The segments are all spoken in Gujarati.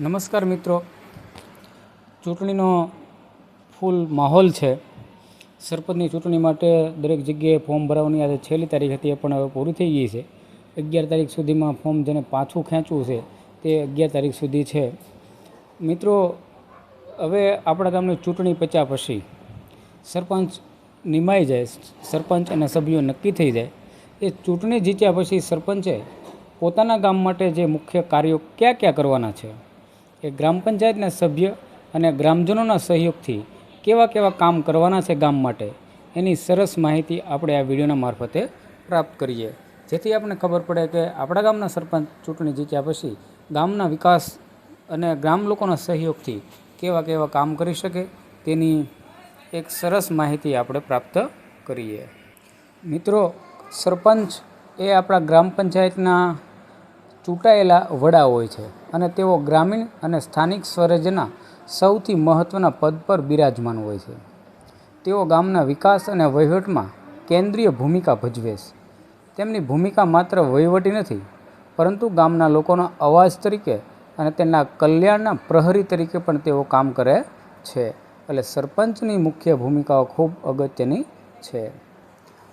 નમસ્કાર મિત્રો. ચૂંટણીનો ફૂલ માહોલ છે. સરપંચની ચૂંટણી માટે દરેક જગ્યાએ ફોર્મ ભરાવાની આજે છેલ્લી તારીખ હતી, એ પણ હવે પૂરી થઈ ગઈ છે. અગિયાર તારીખ સુધીમાં ફોર્મ જેને પાછું ખેંચવું છે, તે અગિયાર તારીખ સુધી છે. મિત્રો, હવે આપણા ગામની ચૂંટણી પચ્યા પછી સરપંચ નિમાઈ જાય, સરપંચ અને સભ્યો નક્કી થઈ જાય. એ ચૂંટણી જીત્યા પછી સરપંચે પોતાના ગામ માટે જે મુખ્ય કાર્યો ક્યાં ક્યાં કરવાના છે? એ ગ્રામ પંચાયતના સભ્ય અને ગ્રામજનોના સહયોગથી કેવા કેવા કામ કરવાના છે ગામ માટે, એની સરસ માહિતી આપણે આ વિડીયોના મારફતે પ્રાપ્ત કરીએ. જેથી આપણને ખબર પડે કે આપણા ગામના સરપંચ ચૂંટણી જીત્યા પછી ગામના વિકાસ અને ગ્રામ લોકોના સહયોગથી કેવા કેવા કામ કરી શકે, તેની એક સરસ માહિતી આપણે પ્રાપ્ત કરીએ. મિત્રો, સરપંચ એ આપણા ગ્રામ પંચાયતના ચૂંટાયેલા વડા હોય છે અને તેઓ ગ્રામીણ અને સ્થાનિક સ્વરાજ્યના સૌથી મહત્ત્વના પદ પર બિરાજમાન હોય છે. તેઓ ગામના વિકાસ અને વહીવટમાં કેન્દ્રીય ભૂમિકા ભજવે છે. તેમની ભૂમિકા માત્ર વહીવટી નથી, પરંતુ ગામના લોકોનો અવાજ તરીકે અને તેના કલ્યાણના પ્રહરી તરીકે પણ તેઓ કામ કરે છે. એટલે સરપંચની મુખ્ય ભૂમિકાઓ ખૂબ અગત્યની છે.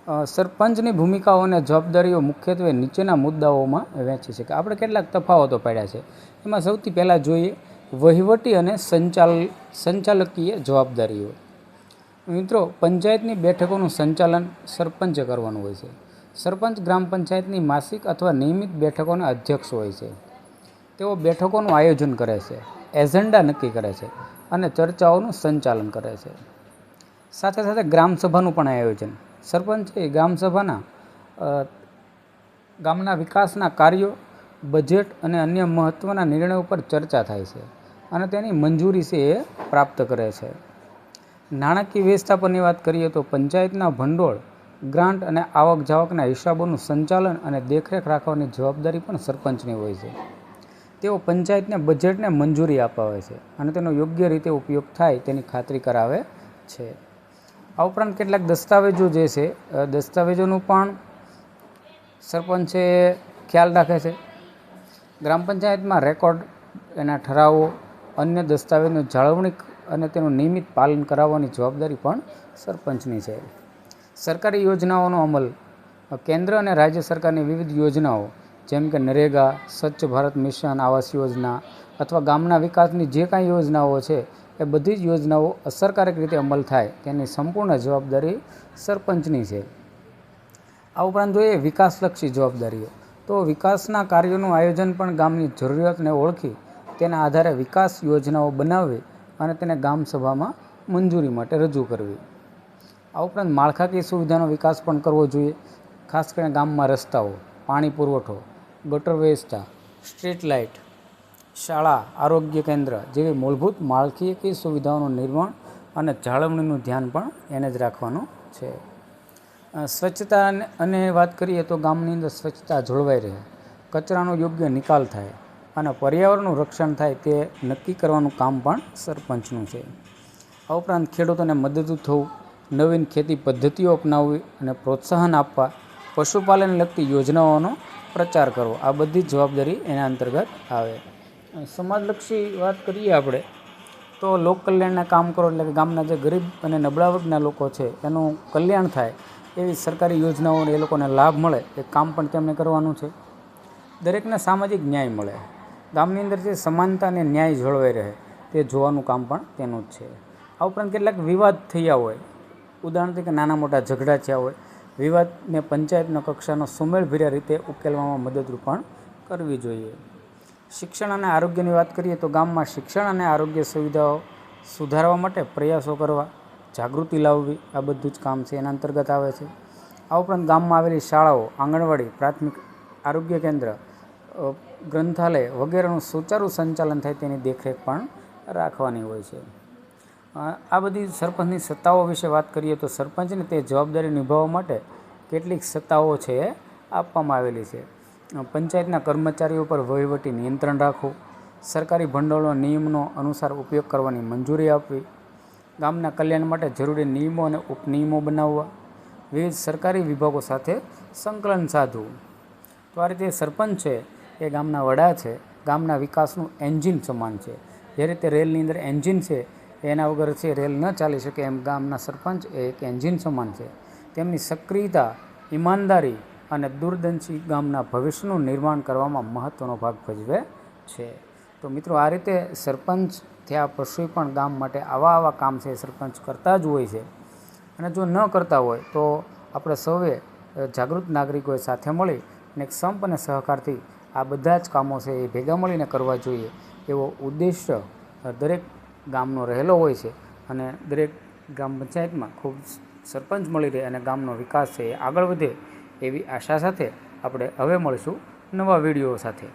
સરપંચની ભૂમિકાઓ અને જવાબદારીઓ મુખ્યત્વે નીચેના મુદ્દાઓમાં વહેંચી છે કે આપણે કેટલાક તફાવતો પાડ્યા છે. એમાં સૌથી પહેલાં જોઈએ વહીવટી અને સંચાલ, સંચાલકીય જવાબદારીઓ. મિત્રો, પંચાયતની બેઠકોનું સંચાલન સરપંચે કરવાનું હોય છે. સરપંચ ગ્રામ પંચાયતની માસિક અથવા નિયમિત બેઠકોના અધ્યક્ષ હોય છે. તેઓ બેઠકોનું આયોજન કરે છે, એજન્ડા નક્કી કરે છે અને ચર્ચાઓનું સંચાલન કરે છે. સાથે સાથે ગ્રામસભાનું પણ આયોજન. સરપંચ એ ગ્રામસભાના ગામના વિકાસના કાર્યો, બજેટ અને અન્ય મહત્ત્વના નિર્ણયો પર ચર્ચા થાય છે અને તેની મંજૂરી છે એ પ્રાપ્ત કરે છે. નાણાકીય વ્યવસ્થાપનની વાત કરીએ તો પંચાયતના ભંડોળ, ગ્રાન્ટ અને આવક જાવકના હિસાબોનું સંચાલન અને દેખરેખ રાખવાની જવાબદારી પણ સરપંચની હોય છે. તેઓ પંચાયતને બજેટને મંજૂરી અપાવે છે અને તેનો યોગ્ય રીતે ઉપયોગ થાય તેની ખાતરી કરાવે છે. આ ઉપરાંત કેટલાક દસ્તાવેજો જે છે દસ્તાવેજોનું પણ સરપંચે ખ્યાલ રાખે છે. ગ્રામ પંચાયતમાં રેકોર્ડ એના ઠરાવો, અન્ય દસ્તાવેજનું જાળવણી અને તેનું નિયમિત પાલન કરાવવાની જવાબદારી પણ સરપંચની છે. સરકારી યોજનાઓનો અમલ કેન્દ્ર અને રાજ્ય સરકારની વિવિધ યોજનાઓ, જેમ કે નરેગા, સ્વચ્છ ભારત મિશન, આવાસ યોજના અથવા ગામના વિકાસની જે કાંઈ યોજનાઓ છે એ બધી જ યોજનાઓ અસરકારક રીતે અમલ થાય તેની સંપૂર્ણ જવાબદારી સરપંચની છે. આ ઉપરાંત જોઈએ વિકાસલક્ષી જવાબદારીઓ. તો વિકાસના કાર્યોનું આયોજન પણ ગામની જરૂરિયાતને ઓળખી તેના આધારે વિકાસ યોજનાઓ બનાવવી અને તેને ગામસભામાં મંજૂરી માટે રજૂ કરવી. આ ઉપરાંત માળખાકીય સુવિધાનો વિકાસ પણ કરવો જોઈએ, ખાસ કરીને ગામમાં રસ્તાઓ, પાણી પુરવઠો, ગટર વ્યવસ્થા, સ્ટ્રીટ લાઇટ શાળા, આરોગ્ય કેન્દ્ર જેવી મૂળભૂત માળખાકીય સુવિધાઓનું નિર્માણ અને જાળવણીનું ધ્યાન પણ એને જ રાખવાનું છે. સ્વચ્છતા અને- વાત કરીએ તો ગામની અંદર સ્વચ્છતા જળવાઈ રહે, કચરાનો યોગ્ય નિકાલ થાય અને પર્યાવરણનું રક્ષણ થાય તે નક્કી કરવાનું કામ પણ સરપંચનું છે. આ ઉપરાંત ખેડૂતોને મદદરૂપ થવું, નવીન ખેતી પદ્ધતિઓ અપનાવવી અને પ્રોત્સાહન આપવા પશુપાલનને લગતી યોજનાઓનો પ્રચાર કરવો, આ બધી જવાબદારી એના અંતર્ગત આવે. સમાજલક્ષી વાત કરીએ આપણે, તો લોક કલ્યાણના કામ કરો એટલે કે ગામના જે ગરીબ અને નબળા વર્ગના લોકો છે, એનું કલ્યાણ થાય એવી સરકારી યોજનાઓને એ લોકોને લાભ મળે, એ કામ પણ તેમણે કરવાનું છે. દરેકને સામાજિક ન્યાય મળે. ગામની અંદર જે સમાનતા અને ન્યાય જળવાઈ રહે, તે જોવાનું કામ પણ તેનું જ છે. આ ઉપરાંત કેટલાક વિવાદ થયા હોય, ઉદાહરણ તરીકે નાના મોટા ઝઘડા થયા હોય, વિવાદને પંચાયતના કક્ષાનો સુમેળભર્યા રીતે ઉકેલવામાં મદદરૂપ પણ કરવી જોઈએ. શિક્ષણ અને આરોગ્યની વાત કરીએ તો ગામમાં શિક્ષણ અને આરોગ્ય સુવિધાઓ સુધારવા માટે પ્રયાસો કરવા, જાગૃતિ લાવવી આ બધું જ કામ છે, એના અંતર્ગત આવે છે. આ ઉપરાંત ગામમાં આવેલી શાળાઓ, આંગણવાડી, પ્રાથમિક આરોગ્ય કેન્દ્ર ગ્રંથાલય વગેરેનું સુચારું સંચાલન થાય તેની દેખરેખ પણ રાખવાની હોય છે. આ બધી સરપંચની સત્તાઓ વિશે વાત કરીએ તો સરપંચને તે જવાબદારી નિભાવવા માટે કેટલીક સત્તાઓ છે એ આપવામાં આવેલી છે. પંચાયતના કર્મચારીઓ પર વહીવટી નિયંત્રણ રાખવું, સરકારી ભંડોળનો નિયમનો અનુસાર ઉપયોગ કરવાની મંજૂરી આપવી, ગામના કલ્યાણ માટે જરૂરી નિયમો અને ઉપનિયમો બનાવવા, વિવિધ સરકારી વિભાગો સાથે સંકલન સાધવું. તો આ રીતે સરપંચ છે, એ ગામના વડા છે, ગામના વિકાસનું એન્જિન સમાન છે. જે રીતે રેલની અંદર એન્જિન છે, એના વગર છે રેલ ન ચાલી શકે એમ ગામના સરપંચ એ એક એન્જિન સમાન છે. તેમની સક્રિયતા, ઈમાનદારી અને દૂરદંશી ગામના ભવિષ્યનું નિર્માણ કરવામાં મહત્ત્વનો ભાગ ભજવે છે. તો મિત્રો, આ રીતે સરપંચ થયા પછી પણ ગામ માટે આવા આવા કામ છે, સરપંચ કરતા જ હોય છે. અને જો ન કરતા હોય, તો આપણે સૌએ જાગૃત નાગરિકોએ સાથે મળી અને એક સંપ અને સહકારથી આ બધા જ કામો છે એ ભેગા મળીને કરવા જોઈએ એવો ઉદ્દેશ્ય દરેક ગામનો રહેલો હોય છે. અને દરેક ગ્રામ પંચાયતમાં ખૂબ સરપંચ મળી રહે અને ગામનો વિકાસ છે એ આગળ વધે એવી આશા સાથે આપણે હવે મળીશું નવા વીડિયો સાથે.